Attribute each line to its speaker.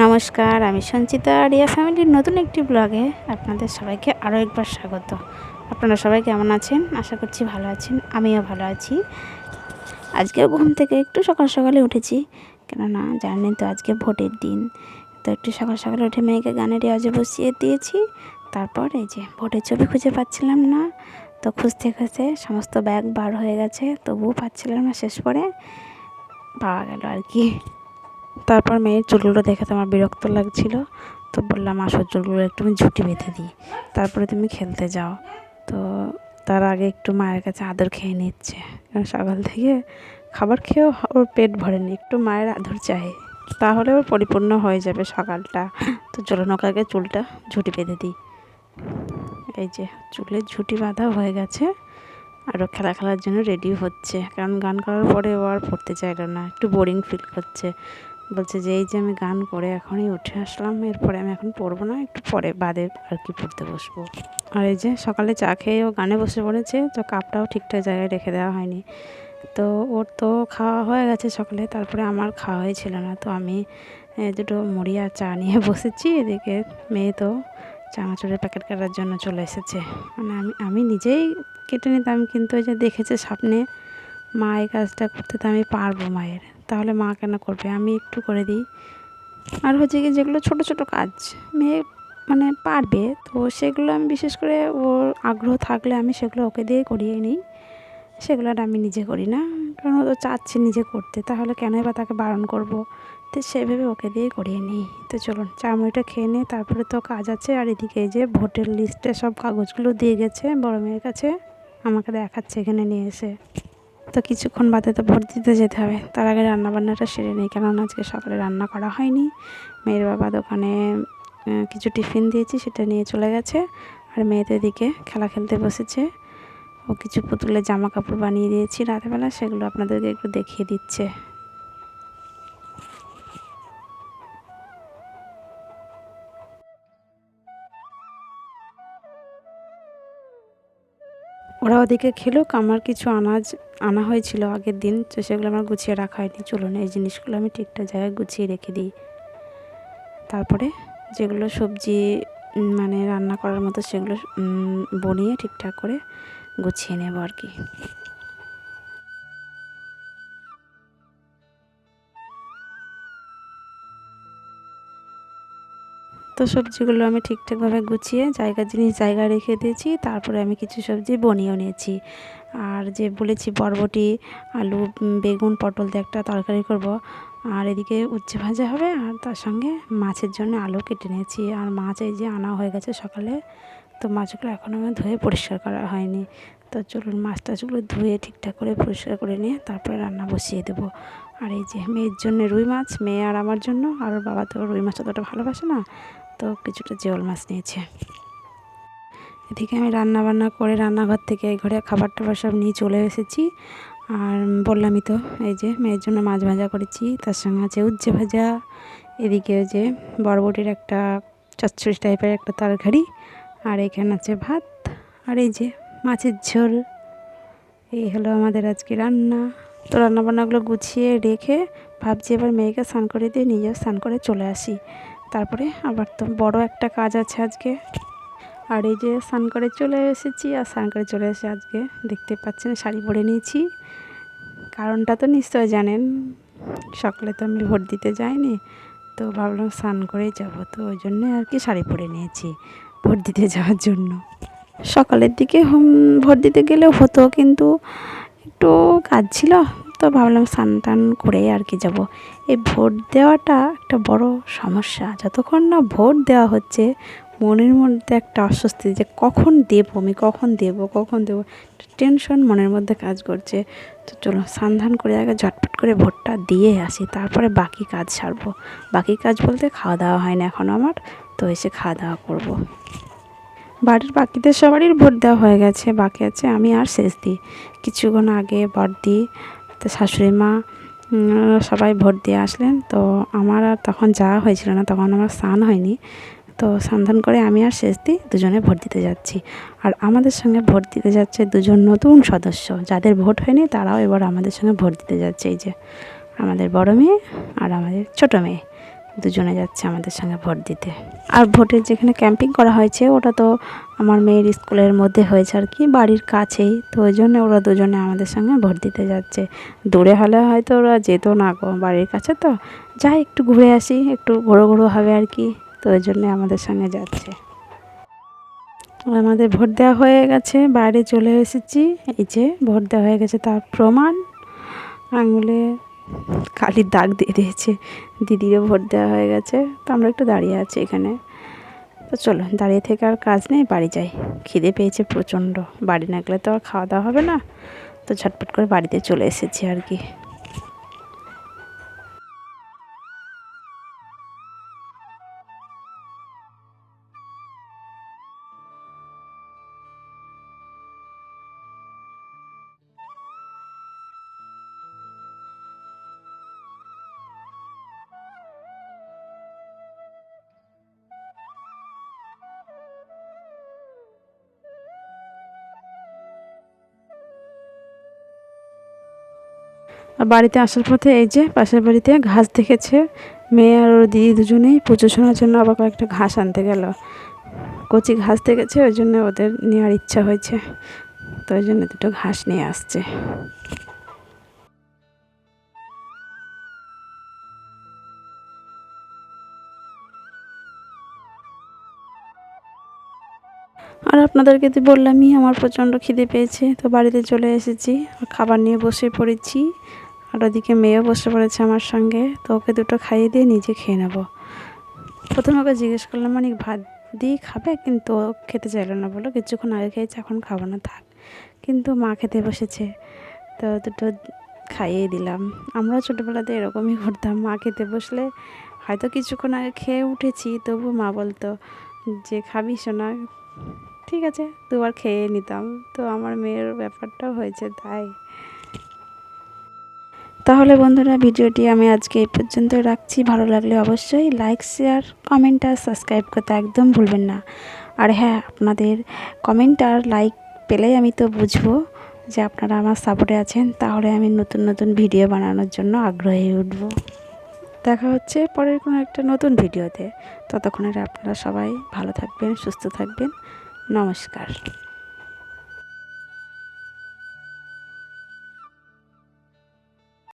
Speaker 1: নমস্কার, আমি সঞ্চিতা রিয়া ফ্যামিলির নতুন একটি ব্লগে আপনাদের সবাইকে আরও একবার স্বাগত। আপনারা সবাই কেমন আছেন? আশা করছি ভালো আছেন, আমিও ভালো আছি। আজকেও ঘুম থেকে একটু সকাল সকালে উঠেছি, কেননা জানেন তো আজকে ভোটের দিন। তো একটু সকাল সকালে উঠে মেয়েকে গানের রেওয়াজে বসিয়ে দিয়েছি, তারপর এই যে ভোটের ছবি খুঁজে পাচ্ছিলাম না, তো খুঁজতে খুঁজতে সমস্ত ব্যাগ বার হয়ে গেছে, তবুও পাচ্ছিলাম না, শেষ পরে পাওয়া গেল আর কি। তারপর মেয়ের চুলগুলো দেখে তো আমার বিরক্ত লাগছিল। তো বললাম, আসো চুলগুলো একটু আমি ঝুঁটি বেঁধে দিই। তারপরে তুমি খেলতে যাও। তো তার আগে একটু মায়ের কাছে আদর খেয়ে নিচ্ছে। কারণ সকাল থেকে খাবার খেয়েও ওর পেট ভরেনি, একটু মায়ের আদর চাই। তাহলে ওর পরিপূর্ণ হয়ে যাবে সকালটা। তো চলো নৌকাকে চুলটা ঝুঁটি বেঁধে দিই। এই যে চুলের ঝুঁটি বাঁধা হয়ে গেছে। আরও খেলা খেলার জন্য রেডি হচ্ছে। কারণ গান করার পরে ও আর পড়তে চাইলো না। একটু বোরিং ফিল করছে। বলছে যে, এই যে আমি গান করে এখনই উঠে আসলাম, এরপরে আমি এখন পড়ব না, একটু পরে বাদে আর কি পড়তে বসবো। আর এই যে সকালে চা খেয়ে ও গানে বসে পড়েছে, তো কাপটাও ঠিকঠাক জায়গায় রেখে দেওয়া হয়নি। তো ওর তো খাওয়া হয়ে গেছে সকালে, তারপরে আমার খাওয়া হয়েছিল না। তো আমি দুটো মুড়ি আর চা নিয়ে বসেছি, এদিকে মেয়ে তো চানাচুরের প্যাকেট কাটার জন্য চলে এসেছে। মানে আমি আমি নিজেই কেটে নিতাম, কিন্তু ওই যে দেখেছে সামনে মা এই কাজটা করতে তো আমি পারব মায়ের। তাহলে মা কেন করবে? আমি একটু করে দিই। আর হচ্ছে কি যেগুলো ছোট ছোট কাজ, মেয়ে মানে পারবে, তো সেগুলো আমি বিশেষ করে ওর আগ্রহ থাকলে আমি সেগুলো ওকে দিয়ে করিয়ে নিই। সেগুলো আর আমি নিজে করি না। কারণ ও তো চাচ্ছে নিজে করতে, তাহলে কেনই বা তাকে বারণ করব? তো সেভাবে ওকে দিয়ে করিয়ে নিই। তো চলুন, চামড়িটা খেয়ে নিই, তারপরে তো কাজ আছে। আর এদিকে এই যে ভোটের লিস্টে সব কাগজগুলো দিয়ে গেছে, বড় মেয়ের কাছে। আমাকে দেখাচ্ছে, এখানে নিয়ে এসে। তো কিছুক্ষণ বাদে তো ভোট দিতে যেতে হবে। তার আগে রান্নাবান্নাটা সেরে নিই, কেননা আজকে সকালে রান্না করা হয়নি। মেয়ের বাবা দোকানে কিছু টিফিন দিয়েছি, সেটা নিয়ে চলে গেছে। আর মেয়েদের দিকে খেলা খেলতে বসেছে। ও কিছু পুতুলের জামা কাপড় বানিয়ে দিয়েছি রাতেবেলা, সেগুলো আপনাদেরকে একটু দেখিয়ে দিচ্ছে। ওরা ওদিকে খেলুক, আমার কিছু আনাজ আনা হয়েছিল আগের দিন, তো সেগুলো আমার গুছিয়ে রাখা হয়নি। চলুন, এই জিনিসগুলো আমি ঠিকঠাক জায়গায় গুছিয়ে রেখে দিই। তারপরে যেগুলো সবজি মানে রান্না করার মতো সেগুলো বনিয়ে ঠিকঠাক করে গুছিয়ে নেব আর কি। তো সবজিগুলো আমি ঠিকঠাকভাবে গুছিয়ে জায়গা জিনিস জায়গায় রেখে দিয়েছি, তারপরে আমি কিছু সবজি বনিয়েও নিয়েছি। আর যে বলেছি বরবটি, আলু বেগুন, পটল দিয়ে একটা তরকারি করব, আর এদিকে উচ্ছে ভাজা হবে, আর তার সঙ্গে মাছের জন্য আলু কেটে নিয়েছি। আর মাছ এই যে আনা হয়ে গেছে সকালে, তো মাছগুলো এখনও আমার ধুয়ে পরিষ্কার করা হয়নি। তো চলুন মাছ টাছগুলো ধুয়ে ঠিকঠাক করে পরিষ্কার করে নিয়ে তারপরে রান্না বসিয়ে দেবো। আর এই যে মেয়ের জন্য রুই মাছ, মেয়ে আর আমার জন্য, আর বাবা তো রুই মাছ অতটা ভালোবাসে না তো কিছুটা জিওল মাছ নিয়েছে। এদিকে আমি রান্না বান্না করে রান্নাঘর থেকে এই ঘরে খাবার টাবার সব নিয়ে চলে এসেছি। আর বললামই তো, এই যে মেয়ের জন্য মাছ ভাজা করেছি, তার সঙ্গে আছে উজ্জে ভাজা, এদিকে যে বরবটির একটা চচ্চড়ি টাইপের একটা তরকারি, আর এখানে আছে ভাত, আর এই যে মাছের ঝোল। এই হলো আমাদের আজকে রান্না। তো রান্নাবান্নাগুলো গুছিয়ে রেখে ভাবছি এবার মেয়েকে স্নান করে দিয়ে নিজেও স্নান করে চলে আসি। তারপরে আবার তো বড় একটা কাজ আছে আজকে। আর এই যে স্নান করে চলে এসেছি, আর স্নান করে চলে এসে আজকে দেখতে পাচ্ছেন শাড়ি পরে নিয়েছি। কারণটা তো নিশ্চয় জানেন, সকালে তো আমি ভোট দিতে যাইনি, তো ভাবলাম স্নান করেই যাব, তো ওই জন্যে আর কি শাড়ি পরে নিয়েছি ভোট দিতে যাওয়ার জন্য। সকালের দিকে হোম, ভোট দিতে গেলেও হতো, কিন্তু একটু কাজ ছিল তো ভাবলাম স্নান টান করেই আর কি যাব। এই ভোট দেওয়াটা একটা বড় সমস্যা। যতক্ষণ না ভোট দেওয়া হচ্ছে, মনের মধ্যে একটা অস্বস্তি যে কখন দেব আমি, কখন দেব কখন দেব টেনশন মনের মধ্যে কাজ করছে। তো চলো স্নান করে আগে ঝটপট করে ভোটটা দিয়ে আসি, তারপরে বাকি কাজ সারবো। বাকি কাজ বলতে খাওয়া দাওয়া হয় না এখনও আমার, তো এসে খাওয়া দাওয়া করব। বাড়ির বাকিদের সবারই ভোট দেওয়া হয়ে গেছে, বাকি আছে আমি আর শেষ দিই কিছুক্ষণ আগে বড়দি তো শাশুড়ি মা সবাই ভোট দিয়ে আসলেন। তো আমার আর তখন যাওয়া হয়েছিল না, তখন আমার স্নান হয়নি। তো সন্ধান করে আমি আর শেষ দিই দুজনে ভোট দিতে যাচ্ছি। আর আমাদের সঙ্গে ভোট দিতে যাচ্ছে দুজন নতুন সদস্য। যাদের ভোট হয়নি তারাও এবার আমাদের সঙ্গে ভোট দিতে যাচ্ছে। এই যে আমাদের বড় মেয়ে আর আমাদের ছোটো মেয়ে। দুজনে যাচ্ছে আমাদের সঙ্গে ভোট দিতে। আর ভোটের যেখানে ক্যাম্পিং করা হয়েছে, ওটা তো আমার মেয়ের স্কুলের মধ্যে হয়েছে আর কি, বাড়ির কাছেই। তো ওই জন্য ওরা দুজনে আমাদের সঙ্গে ভোট দিতে যাচ্ছে। দূরে হলে হয়তো ওরা যেত না গো বাড়ির কাছে তো। যাই, একটু ঘুরে আসি, একটু ঘোরো ঘোরো হবে আর কি। তো ওই জন্যে আমাদের সঙ্গে যাচ্ছে। আমাদের ভোট দেওয়া হয়ে গেছে, বাইরে চলে এসেছি। এই যে ভোট দেওয়া হয়ে গেছে, তার প্রমাণ। আঙুলে কালির দাগ দিয়ে দিয়েছে। দিদিরও ভোট দেওয়া হয়ে গেছে। তো আমরা একটু দাঁড়িয়ে আছি এখানে। তো চলো, দাঁড়িয়ে থেকে আর কাজ নেই, বাড়ি যাই। খিদে পেয়েছে প্রচণ্ড। বাড়ি না গেলে তো আর খাওয়া দাওয়া হবে না। তো ঝটপট করে বাড়িতে চলে এসেছি আর কি। আর বাড়িতে আসার পথে এই যে পাশের বাড়িতে ঘাস দেখেছে, মেয়ে আর ওর দিদি দুজনেই পুজো শোনার জন্য আবার কয়েকটা ঘাস আনতে গেল। কচি ঘাস দেখেছে, ওই জন্য ওদের নেওয়ার ইচ্ছা হয়েছে। তো ওই জন্য দুটো ঘাস নিয়ে আসছে। আর আপনাদেরকে তো বললামই, আমার প্রচণ্ড খিদে পেয়েছে, তো বাড়িতে চলে এসেছি খাবার নিয়ে বসে পড়েছি। আর ওদিকে মেয়েও বসে পড়েছে আমার সঙ্গে, তো ওকে দুটো খাইয়ে দিয়ে নিজে খেয়ে নেব। প্রথমে ওকে জিজ্ঞেস করলাম মানে ভাত দিয়ে খাবে? কিন্তু ও খেতে চাইলো না বলো কিছুক্ষণ আগে খেয়েছে, এখন খাব না, থাক। কিন্তু মা খেতে বসেছে, তো দুটো খাইয়ে দিলাম। আমরাও ছোটোবেলাতে এরকমই করতাম, মা খেতে বসলে হয়তো কিছুক্ষণ আগে খেয়ে উঠেছি, তবু মা বলতো, যে খাবি শোনা ঠিক আছে। দুবার খেয়ে নিতাম, তো আমার মেয়ের ব্যাপারটাও হয়েছে তাই। তাহলে বন্ধুরা ভিডিওটি আমি আজকে এই পর্যন্ত রাখছি। ভালো লাগলে অবশ্যই লাইক শেয়ার কমেন্ট আর সাবস্ক্রাইব করতে একদম ভুলবেন না। আর হ্যাঁ আপনাদের কমেন্ট আর লাইক পেলেই আমি তো বুঝব যে আপনারা আমার সাপোর্টে আছেন, তাহলে আমি নতুন নতুন ভিডিও বানানোর জন্য আগ্রহী উঠব। দেখা হচ্ছে পরের কোনো একটা নতুন ভিডিওতে। ততক্ষণের আপনারা সবাই ভালো থাকবেন, সুস্থ থাকবেন। নমস্কার।